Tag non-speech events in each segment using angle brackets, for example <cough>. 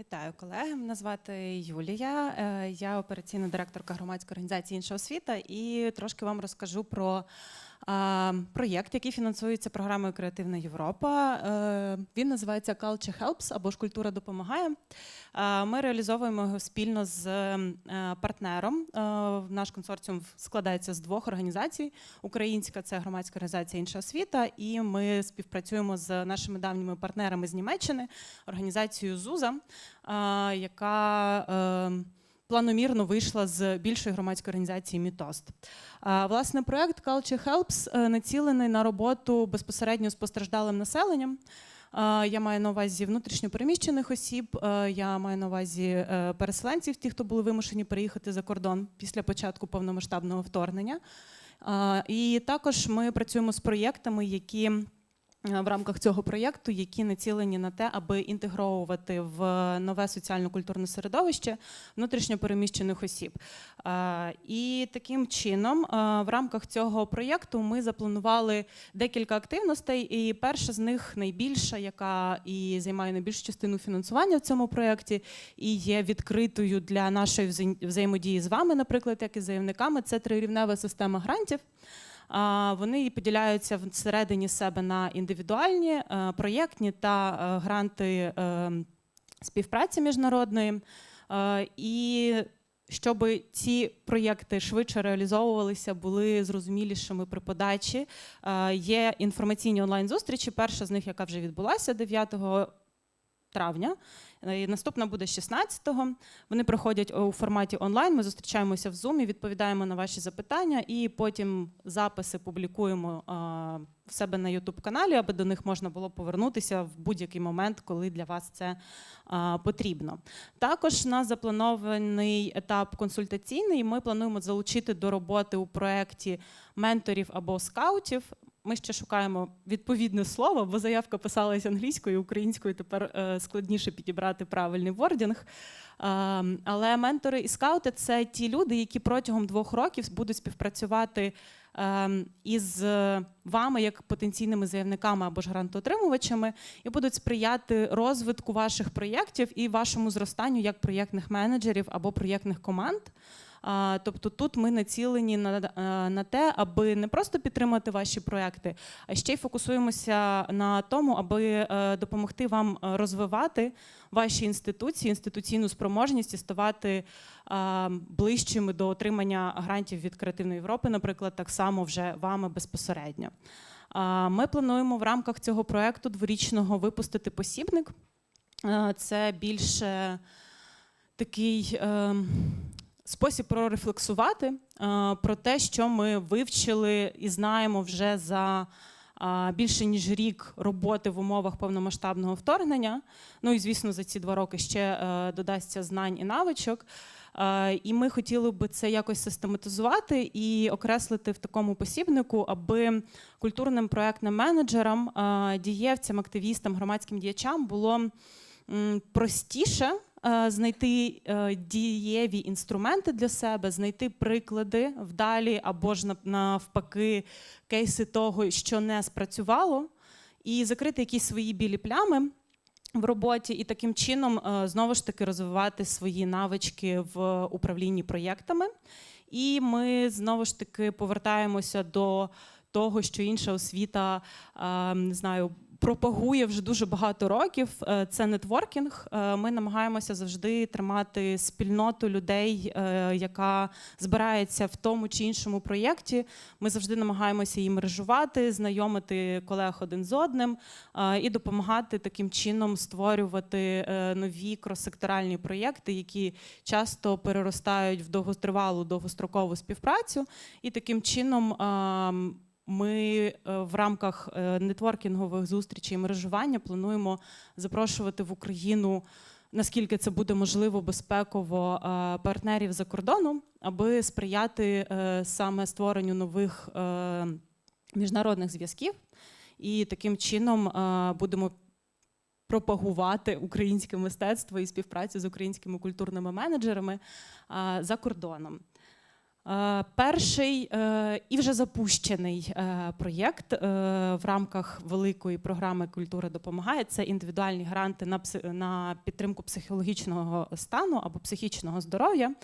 Вітаю колеги. Мене звати Юлія. Е, Я операційна директорка громадської організації інша освіта і трошки вам розкажу про проєкт, який фінансується програмою Креативна Європа. Е, Він називається Culture Helps або ж Культура допомагає. Ми реалізовуємо його спільно з е, партнером. Е, Наш консорціум складається з двох організацій. Українська це громадська організація інша освіта, і ми співпрацюємо з нашими давніми партнерами з Німеччини, організацією ЗУЗа, яка планомірно вийшла з більшої громадської організації Мітост. Власне, проект Culture Helps е, націлений на роботу безпосередньо з постраждалим населенням. Я маю на увазі внутрішньопереміщених осіб, е, я маю на увазі е, переселенців, ті, хто були вимушені переїхати за кордон після початку повномасштабного вторгнення. І також ми працюємо з проєктами, які в рамках цього проєкту, які націлені на те, аби інтегровувати в нове соціально-культурне середовище внутрішньопереміщених осіб. Е, І таким чином, е, в рамках цього проєкту ми запланували декілька активностей. І перша з них найбільша, яка і займає найбільшу частину фінансування в цьому проєкті, і є відкритою для нашої взаєм- взаємодії з вами, наприклад, як і заявниками. Це трирівнева система грантів. Вони поділяються всередині себе на індивідуальні, е, проєктні та е, гранти е, співпраці міжнародної. І щоб ці проєкти швидше реалізовувалися, були зрозумілішими при подачі. Є інформаційні онлайн-зустрічі. Перша з них, яка вже відбулася 9 травня. Е, наступна буде 16-го. Вони проходять у форматі онлайн. Ми зустрічаємося в Zoom, відповідаємо на ваші запитання, і потім записи публікуємо в себе на youtube каналі, аби до них можна було повернутися в будь-який момент, коли для вас це потрібно. Також у нас запланований етап консультаційний. Ми плануємо залучити до роботи у проєкті менторів або скаутів. Ми ще шукаємо відповідне слово, бо заявка писалася англійською, українською тепер е, складніше підібрати правильний вордінг. Е, Але ментори і скаути це ті люди, які протягом двох років будуть співпрацювати е, із вами як потенційними заявниками або ж грантоотримувачами, і будуть сприяти розвитку ваших проєктів і вашому зростанню як проєктних менеджерів або проєктних команд. Тобто тут ми націлені на, е, на те, аби не просто підтримати ваші проекти, а ще й фокусуємося на тому, аби е, допомогти вам розвивати ваші інституції, інституційну спроможність і ставати ближчими до отримання грантів від Креативної Європи, наприклад, так само вже вами безпосередньо. Ми плануємо в рамках цього проекту дворічного випустити посібник. Е, Це більше такий. Спосіб прорефлексувати е, про те, що ми вивчили і знаємо вже за більше ніж рік роботи в умовах повномасштабного вторгнення. Ну і звісно, за ці два роки ще е, додасться знань і навичок. Е, І ми хотіли би це якось систематизувати і окреслити в такому посібнику, аби культурним проектним менеджерам, дієвцям, активістам, громадським діячам було простіше знайти е, дієві інструменти для себе, знайти приклади вдалі або ж нав- навпаки кейси того, що не спрацювало, і закрити якісь свої білі плями. В роботі і таким чином е, знову ж таки розвивати свої навички в управлінні проєктами. І ми знову ж таки повертаємося до того, що інша освіта е, не знаю. Пропагує вже дуже багато років. Е, Це нетворкінг. Е, Ми намагаємося завжди тримати спільноту людей, е, яка збирається в тому чи іншому проєкті. Ми завжди намагаємося її мережувати, знайомити колег один з одним і допомагати таким чином створювати нові кроссекторальні проєкти, які часто переростають в довготривалу довгострокову співпрацю. І таким чином. Ми е, в рамках е, нетворкінгових зустрічей і мережування плануємо запрошувати в Україну, наскільки це буде можливо, безпеково е, партнерів за кордоном, аби сприяти саме створенню нових міжнародних зв'язків. І таким чином будемо пропагувати українське мистецтво і співпрацю з українськими культурними менеджерами за кордоном. Е, Перший е, і вже запущений е, проєкт в рамках великої програми Культура допомагає. Це індивідуальні гранти на, підтримку психологічного стану або психічного здоров'я.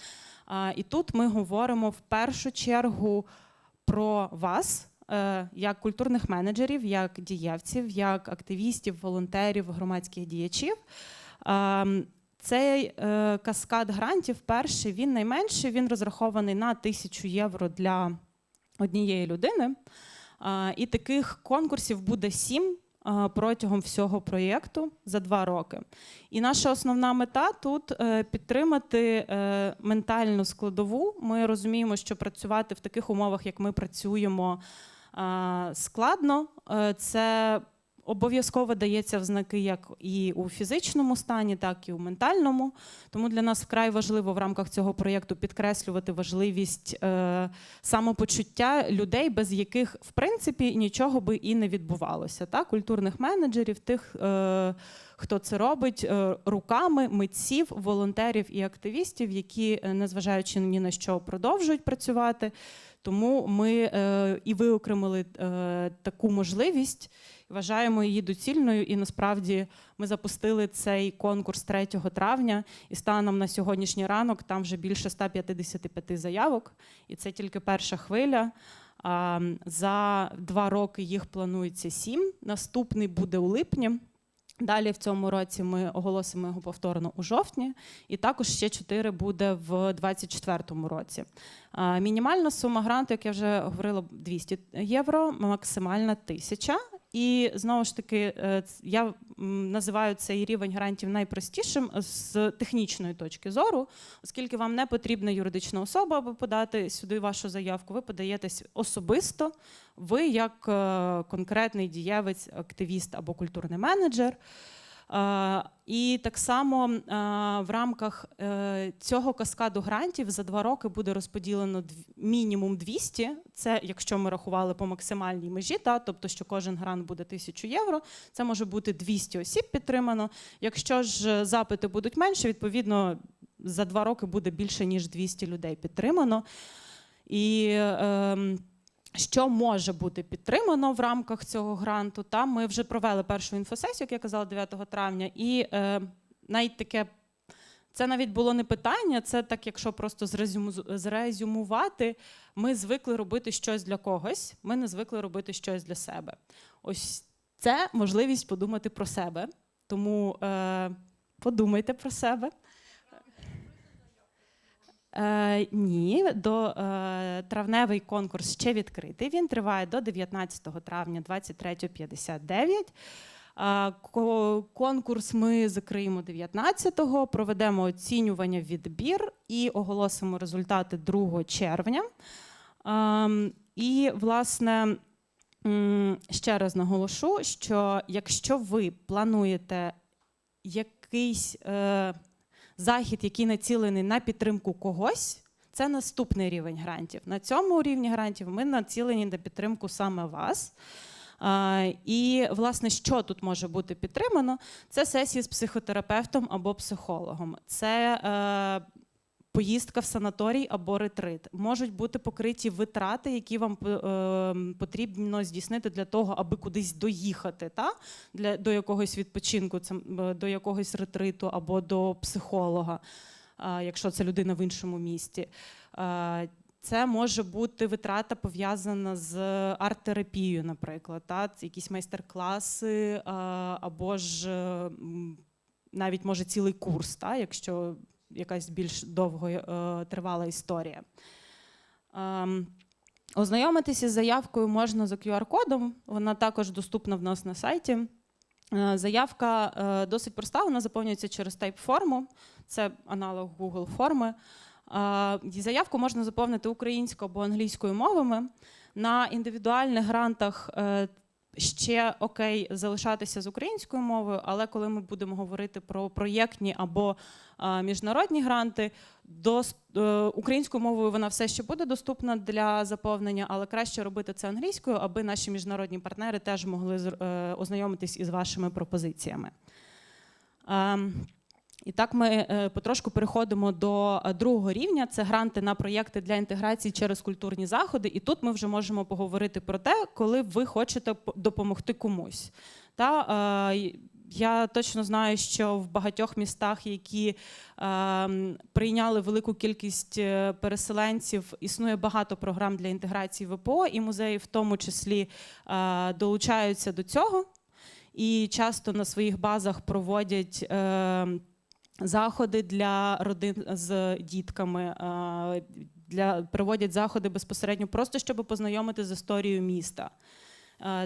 І тут ми говоримо в першу чергу про вас. Як культурних менеджерів, як дієвців, як активістів, волонтерів, громадських діячів. Цей е, каскад грантів, перший, він найменший, він розрахований на тисячу євро для однієї людини. А, і таких конкурсів буде сім а, протягом всього проєкту за два роки. І наша основна мета тут е, підтримати е, ментальну складову. Ми розуміємо, що працювати в таких умовах, як ми працюємо, а, складно. Е, Це обов'язково дається в знаки як і у фізичному стані, так і у ментальному. Тому для нас вкрай важливо в рамках цього проєкту підкреслювати важливість е, самопочуття людей, без яких в принципі нічого би і не відбувалося. Так? Культурних менеджерів, тих, е, хто це робить е, руками митців, волонтерів і активістів, які, е, незважаючи ні на що, продовжують працювати. Тому ми е, і виокремили е, таку можливість. Вважаємо її доцільною, і насправді ми запустили цей конкурс 3 травня, і станом на сьогоднішній ранок там вже більше 155 заявок, і це тільки перша хвиля. За два роки їх планується сім. Наступний буде у липні. Далі в цьому році ми оголосимо його повторно у жовтні, і також ще чотири буде в 2024 році. Мінімальна сума гранту, як я вже говорила, 200 євро, максимальна 1000. І знову ж таки, е, я називаю цей рівень грантів найпростішим з технічної точки зору, оскільки вам не потрібна юридична особа, аби подати сюди вашу заявку. Ви подаєтесь особисто. Ви, як е, конкретний дієвець, активіст або культурний менеджер. Е, І так само е, в рамках е, цього каскаду грантів за два роки буде розподілено мінімум 200. Це якщо ми рахували по максимальній межі, та, тобто що кожен грант буде 1000 євро. Це може бути 200 осіб підтримано. Якщо ж е, запити будуть менше, відповідно за два роки буде більше ніж 200 людей підтримано. І ем, що може бути підтримано в рамках цього гранту? Там ми вже провели першу інфосесію, як я казала, 9 травня, і е, навіть таке. Це навіть було не питання, це так, якщо просто зрезюмувати, ми звикли робити щось для когось, ми не звикли робити щось для себе. Ось це можливість подумати про себе. Тому е, подумайте про себе. Е, ні, до е, травневий конкурс ще відкритий. Він триває до 19 травня 23.59. Е, конкурс ми закриємо 19-го, проведемо оцінювання відбір і оголосимо результати 2 червня. Ем, і, власне, ще раз наголошу, що якщо ви плануєте якийсь е, захід, який націлений на підтримку когось, це наступний рівень грантів. На цьому рівні грантів ми націлені на підтримку саме вас. А, і, власне, що тут може бути підтримано? Це сесії з психотерапевтом або психологом. Це е, поїздка в санаторій або ретрит. Можуть бути покриті витрати, які вам е, потрібно здійснити для того, аби кудись доїхати, та? Для, до якогось відпочинку, це, до якогось ретриту або до психолога, а, якщо це людина в іншому місті. Це може бути витрата пов'язана з арт-терапією, наприклад, та? Якісь майстер-класи або ж е, навіть може цілий курс, та? якщо якась більш довго е, тривала історія. Ем, Ознайомитися з заявкою можна за QR-кодом, вона також доступна в нас на сайті. Е, Заявка е, досить проста, вона заповнюється через Typeform, це аналог Google форми. Заявку можна заповнити українською або англійською мовами. На індивідуальних грантах ще окей залишатися з українською мовою, але коли ми будемо говорити про проєктні або міжнародні гранти, до е, українською мовою вона все ще буде доступна для заповнення, але краще робити це англійською, аби наші міжнародні партнери теж могли е, ознайомитись із вашими пропозиціями. І так ми е, потрошку переходимо до е, другого рівня. Це гранти на проєкти для інтеграції через культурні заходи. І тут ми вже можемо поговорити про те, коли ви хочете допомогти комусь. Та, е, я точно знаю, що в багатьох містах, які е, прийняли велику кількість переселенців, існує багато програм для інтеграції ВПО, і музеї в тому числі е, долучаються до цього. І часто на своїх базах проводять е, заходи для родин з дітками, для, проводять заходи безпосередньо просто, щоб познайомити з історією міста.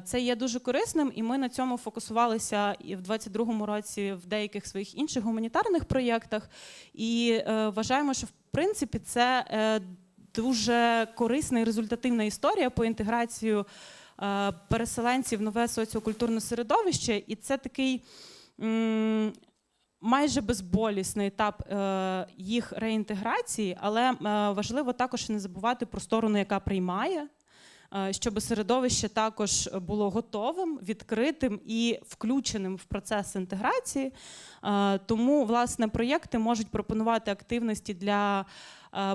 Це є дуже корисним, і ми на цьому фокусувалися і в 22-му році в деяких своїх інших гуманітарних проєктах. І е, вважаємо, що в принципі це е, дуже корисна і результативна історія по інтеграцію е, переселенців в нове соціокультурне середовище. І це такий. Майже безболісний етап е, їх реінтеграції, але е, важливо також не забувати про сторону, яка приймає, е, щоб середовище також було готовим, відкритим і включеним в процес інтеграції. Тому власне проєкти можуть пропонувати активності для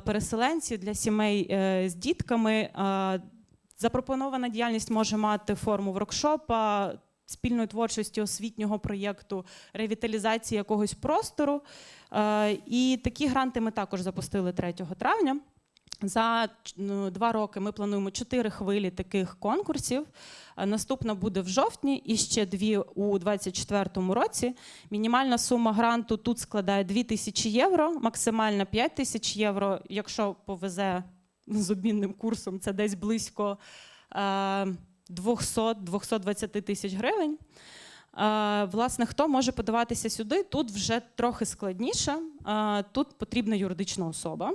переселенців, для сімей з дітками. Запропонована діяльність може мати форму воркшопа, спільної творчості освітнього проєкту, ревіталізації якогось простору. Е, І такі гранти ми також запустили 3 травня. За ну, два роки ми плануємо чотири хвилі таких конкурсів. Е, Наступна буде в жовтні і ще дві у 2024 році. Мінімальна сума гранту тут складає 2 тисячі євро, максимальна 5 тисяч євро. Якщо повезе з обмінним курсом, це десь близько е, 200-220 тисяч гривень. Власне, хто може подаватися сюди? Тут вже трохи складніше. Тут потрібна юридична особа.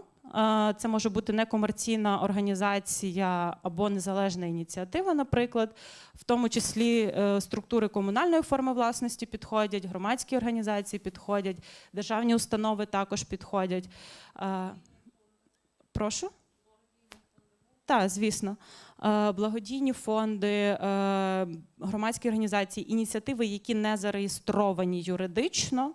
Це може бути некомерційна організація або незалежна ініціатива, наприклад. В тому числі е, структури комунальної форми власності підходять, громадські організації підходять, державні установи також підходять. Прошу? Так, звісно. Е, Благодійні фонди, е, громадські організації, ініціативи, які не зареєстровані юридично,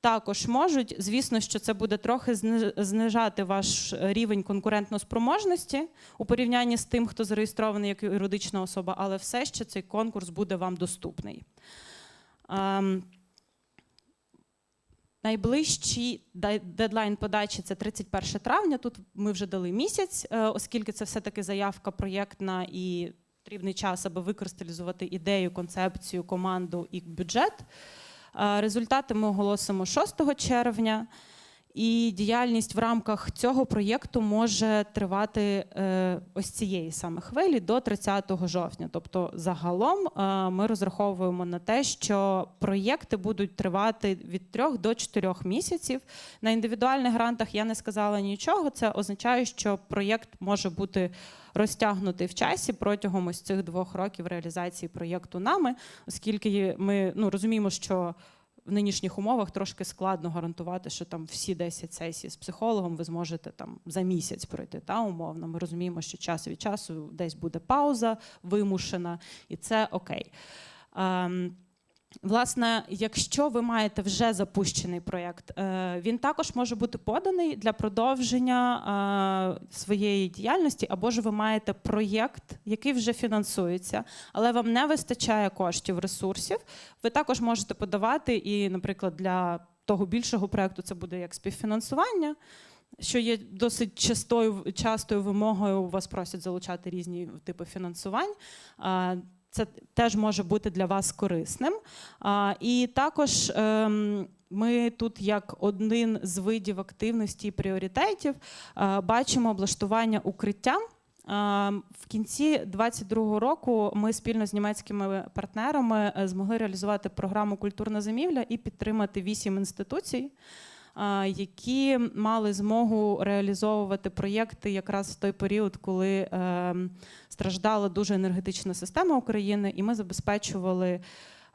також можуть. Звісно, що це буде трохи знижати ваш рівень конкурентноспроможності у порівнянні з тим, хто зареєстрований як юридична особа, але все ще цей конкурс буде вам доступний. Найближчий дедлайн подачі це 31 травня. Тут ми вже дали місяць, е, оскільки це все-таки заявка проєктна і потрібний час, аби використалізувати ідею, концепцію, команду і бюджет. Е, Результати ми оголосимо 6 червня. І діяльність в рамках цього проєкту може тривати е, ось цієї саме хвилі до 30 жовтня. Тобто, загалом е, ми розраховуємо на те, що проєкти будуть тривати від 3 до 4 місяців. На індивідуальних грантах я не сказала нічого. Це означає, що проєкт може бути розтягнутий в часі протягом ось цих двох років реалізації проєкту нами, оскільки ми ну, розуміємо, що в нинішніх умовах трошки складно гарантувати, що там всі 10 сесій з психологом ви зможете там за місяць пройти. Та умовно. Ми розуміємо, що час від часу десь буде пауза вимушена, і це окей. Ем, Власне, якщо ви маєте вже запущений проєкт, е, він також може бути поданий для продовження е, своєї діяльності, або ж ви маєте проєкт, який вже фінансується, але вам не вистачає коштів, ресурсів. Ви також можете подавати, і, наприклад, для того більшого проєкту це буде як співфінансування. Що є досить частою частою вимогою, у вас просять залучати різні типи фінансувань. Це теж може бути для вас корисним. І також ем, ми тут, як один з видів активності і пріоритетів, е, бачимо облаштування укриття. Е, В кінці 2022 року ми спільно з німецькими партнерами е, змогли реалізувати програму Культурна зимівля і підтримати вісім інституцій, які мали змогу реалізовувати проєкти якраз в той період, коли е, страждала дуже енергетична система України, і ми забезпечували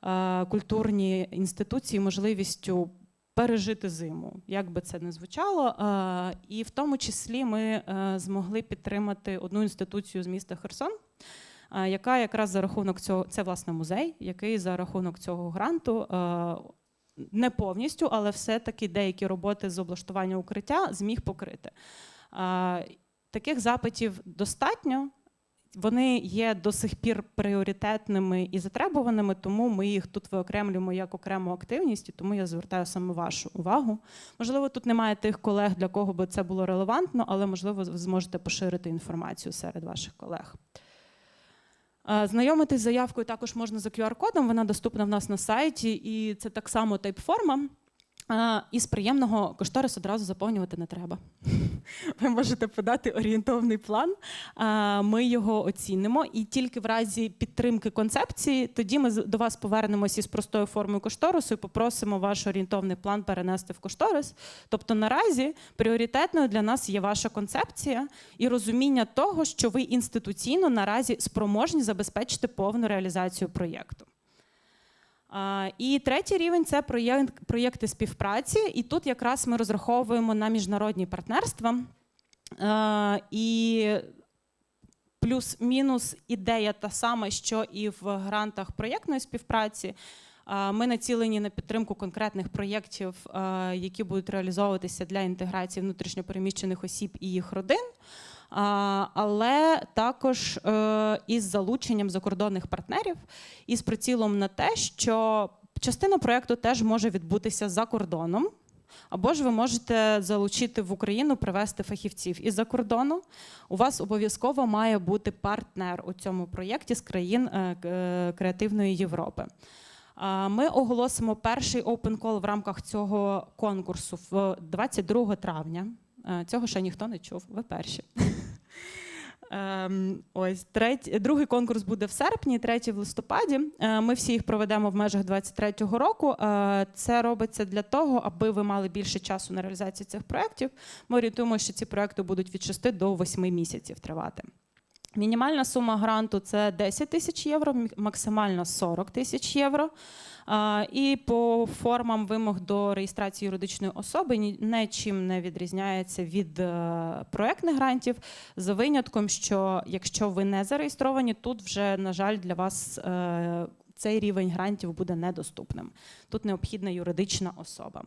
е, культурні інституції можливістю пережити зиму, як би це не звучало. Е, І в тому числі ми змогли підтримати одну інституцію з міста Херсон. Яка якраз за рахунок цього, це власне музей, який за рахунок цього гранту не повністю, але все-таки деякі роботи з облаштування укриття зміг покрити. Таких запитів достатньо. Вони є до сих пір пріоритетними і затребуваними, тому ми їх тут виокремлюємо як окрему активність, і тому я звертаю саме вашу увагу. Можливо, тут немає тих колег, для кого би це було релевантно, але можливо ви зможете поширити інформацію серед ваших колег. Знайомитись з заявкою також можна за QR-кодом, вона доступна в нас на сайті, і це так само тайп-форма. Е, І з приємного кошторис одразу заповнювати не треба. <laughs> Ви можете подати орієнтовний план, ми його оцінимо, і тільки в разі підтримки концепції, тоді ми до вас повернемося із простою формою кошторису і попросимо ваш орієнтовний план перенести в кошторис. Тобто наразі пріоритетною для нас є ваша концепція і розуміння того, що ви інституційно наразі спроможні забезпечити повну реалізацію проєкту. І третій рівень це проєкт, проєкти співпраці. І тут якраз ми розраховуємо на міжнародні партнерства. І плюс-мінус ідея та сама, що і в грантах проєктної співпраці. Ми націлені на підтримку конкретних проєктів, які будуть реалізовуватися для інтеграції внутрішньопереміщених осіб і їх родин. Але також е, із залученням закордонних партнерів і з прицілом на те, що частина проєкту теж може відбутися за кордоном. Або ж ви можете залучити в Україну, привезти фахівців із-за кордону. У вас обов'язково має бути партнер у цьому проєкті з країн е, е, креативної Європи. Ми оголосимо перший open call в рамках цього конкурсу в 22 травня. Цього ще ніхто не чув. Ви перші. Ем, Ось третій, другий конкурс буде в серпні, третій в листопаді. Е, Ми всі їх проведемо в межах 23-го року. Е, Це робиться для того, аби ви мали більше часу на реалізацію цих проєктів. Ми орієнтуємо, що ці проєкти будуть від 6 до 8 місяців тривати. Мінімальна сума гранту це 10 тисяч євро, максимальна 40 тисяч євро. І по формам вимог до реєстрації юридичної особи нічим не відрізняється від е, проектних грантів, за винятком, що якщо ви не зареєстровані, тут вже, на жаль, для вас е, цей рівень грантів буде недоступним. Тут необхідна юридична особа.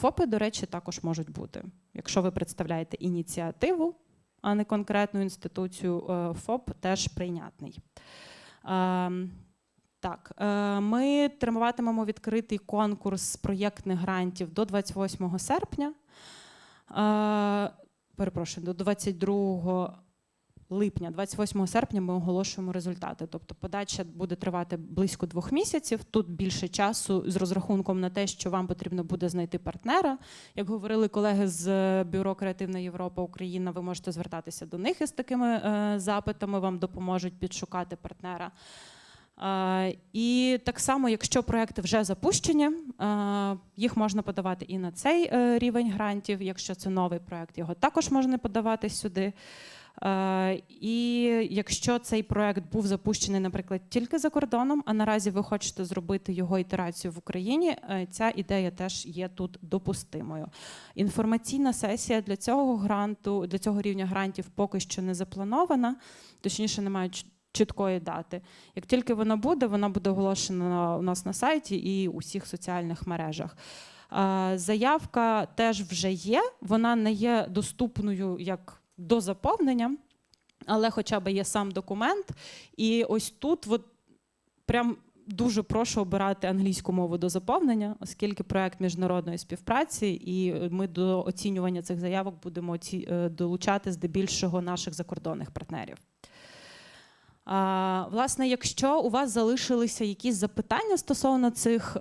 ФОПи, до речі, також можуть бути. Якщо ви представляєте ініціативу, а не конкретну інституцію, е, ФОП теж прийнятний. Так, е, ми тримуватимемо відкритий конкурс проєктних грантів до 28 серпня. Е, Перепрошую, до 22 липня, 28 серпня ми оголошуємо результати. Тобто подача буде тривати близько двох місяців. Тут більше часу з розрахунком на те, що вам потрібно буде знайти партнера. Як говорили колеги з Бюро Креативна Європа Україна, ви можете звертатися до них із такими е, запитами, вам допоможуть підшукати партнера. І так само, якщо проекти вже запущені, їх можна подавати і на цей е, рівень грантів. Якщо це новий проект, його також можна подавати сюди. І якщо цей проект був запущений, наприклад, тільки за кордоном, а наразі ви хочете зробити його ітерацію в Україні, е, ця ідея теж є тут допустимою. Інформаційна сесія для цього гранту, для цього рівня грантів поки що не запланована, точніше, немає ч- чіткої дати. Як тільки вона буде, вона буде оголошена у нас на сайті і у всіх соціальних мережах. Заявка теж вже є, вона не є доступною як до заповнення, але хоча б є сам документ. І ось тут от прям дуже прошу обирати англійську мову до заповнення, оскільки проект міжнародної співпраці, і ми до оцінювання цих заявок будемо е, долучати здебільшого наших закордонних партнерів. А, Власне, якщо у вас залишилися якісь запитання стосовно цих е,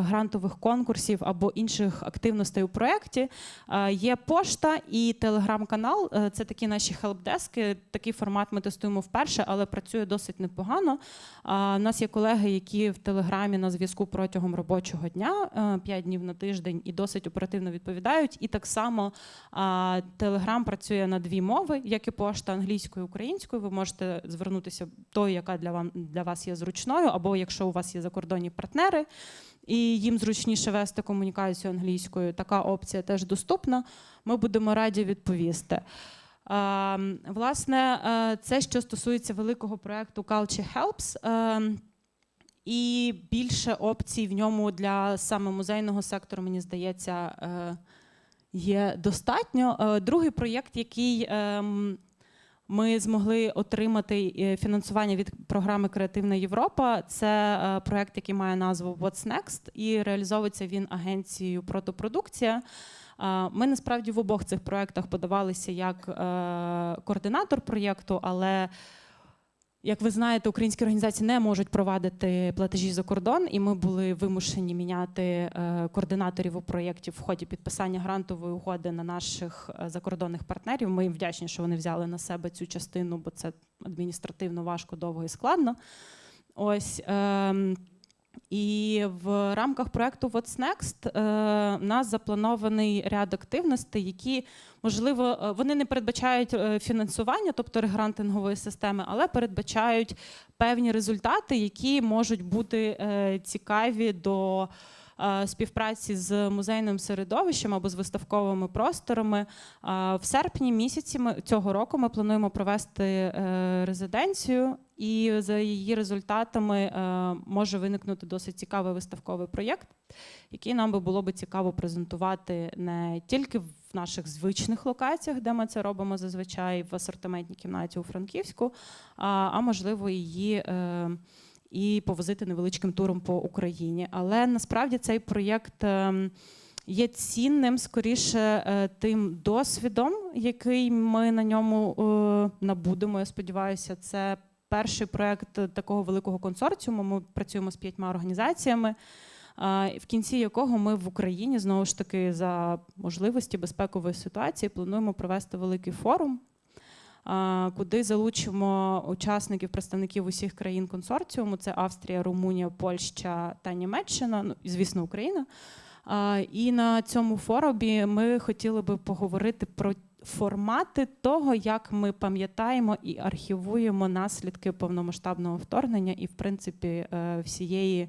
грантових конкурсів або інших активностей у проєкті, е, є пошта і телеграм-канал. Е, Це такі наші хелпдески. Такий формат ми тестуємо вперше, але працює досить непогано. А, У нас є колеги, які в телеграмі на зв'язку протягом робочого дня, 5 днів на тиждень, і досить оперативно відповідають. І так само а, Телеграм працює на дві мови, як і пошта англійською і українською. Ви можете звернутися тою, яка для вам для вас є зручною, або якщо у вас є закордонні партнери, і їм зручніше вести комунікацію англійською. Така опція теж доступна. Ми будемо раді відповісти. А, Власне, е, це що стосується великого проекту Culture Helps. Е, і більше опцій в ньому для саме музейного сектору, мені здається, е, є достатньо. Е, Другий проєкт, який ем, ми змогли отримати е, фінансування від програми Креативна Європа. Це проект, який має назву What's Next, і реалізовується він агенцією Протопродукція. Е, Ми насправді в обох цих проєктах подавалися як е, координатор проєкту, але як ви знаєте, українські організації не можуть провадити платежі за кордон, і ми були вимушені міняти е, координаторів у проєкті в ході підписання грантової угоди на наших е, закордонних партнерів. Ми їм вдячні, що вони взяли на себе цю частину, бо це адміністративно важко, довго і складно. Ось. І в рамках проекту What's Next е, у нас запланований ряд активностей, які можливо е, вони не передбачають е, фінансування, тобто регрантингової системи, але передбачають певні результати, які можуть бути е, цікаві до е, співпраці з музейним середовищем або з виставковими просторами. Е, В серпні місяці цього року ми плануємо провести е, резиденцію, і за її результатами е, може виникнути досить цікавий виставковий проєкт, який нам би було би цікаво презентувати не тільки в наших звичних локаціях, де ми це робимо зазвичай в асортиментній кімнаті у Франківську, а можливо її. І повозити невеличким туром по Україні. Але насправді цей проєкт ем, є цінним скоріше е, тим досвідом, який ми на ньому е, набудемо. Я сподіваюся, це перший проєкт такого великого консорціуму. Ми працюємо з п'ятьма організаціями. е, В кінці якого ми в Україні знову ж таки за можливості безпекової ситуації плануємо провести великий форум, куди залучимо учасників, представників усіх країн консорціуму: це Австрія, Румунія, Польща та Німеччина, ну і звісно, Україна. І на цьому форумі ми хотіли би поговорити про формати того, як ми пам'ятаємо і архівуємо наслідки повномасштабного вторгнення і, в принципі, е, всієї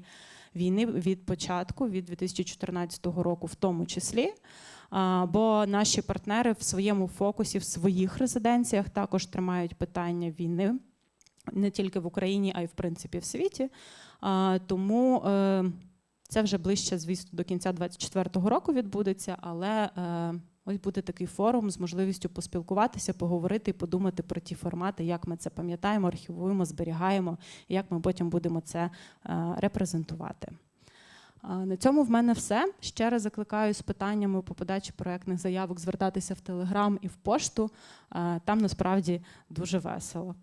війни від початку, від 2014 року, в тому числі. Бо наші партнери в своєму фокусі, в своїх резиденціях також тримають питання війни не тільки в Україні, а й в принципі в світі. Тому е, це вже ближче, звісно, до кінця 2024 року відбудеться, але е, ось буде такий форум з можливістю поспілкуватися, поговорити і подумати про ті формати, як ми це пам'ятаємо, архівуємо, зберігаємо, як ми потім будемо це е, репрезентувати. На цьому в мене все. Ще раз закликаю з питаннями по подачі проектних заявок звертатися в Телеграм і в пошту. Там насправді дуже весело.